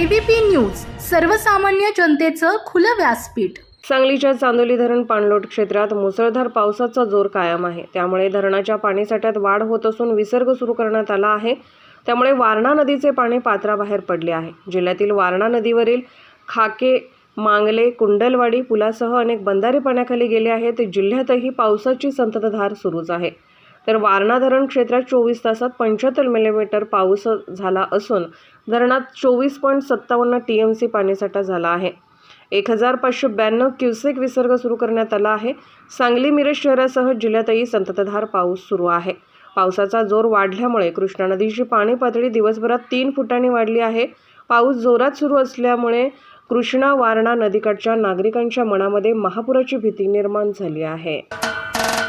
ABP news सर्वसामान्य जनतेचं खुलं व्यासपीठ. सांगलीच्या चांदोली धरण पाणलोट क्षेत्रात मुसळधार पावसाचा जोर कायम आहे. त्यामुळे धरणाच्या पाणीसाठ्यात वाढ होत असून विसर्ग सुरू करण्यात आला आहे. त्यामुळे वारणा नदीचे पाणी पात्राबाहेर पडले आहे. जिल्ह्यातील वारणा नदीवरील खाके मांगले कुंडलवाडी पुलासह अनेक बंधारे पाण्याखाली गेले आहेत. जिल्ह्यातही पावसाची संततधार सुरूच आहे. तर वारणा धरण क्षेत्रात चोवीस तासात पंच्याहत्तर मिलीमीटर पाऊस झाला असून धरणात चोवीस पॉईंट सत्तावन्न टी एम सी पाणीसाठा झाला आहे. एक हजार पाचशे ब्याण्णव क्युसेक विसर्ग सुरू करण्यात आला आहे. सांगली मिरज शहरासह जिल्ह्यातही संततधार पाऊस सुरू आहे. पावसाचा जोर वाढल्यामुळे कृष्णा नदीची पाणी पातळी दिवसभरात तीन फुटांनी वाढली आहे. पाऊस जोरात सुरू असल्यामुळे कृष्णा वारणा नदीकाठच्या नागरिकांच्या मनामध्ये महापुराची भीती निर्माण झाली आहे.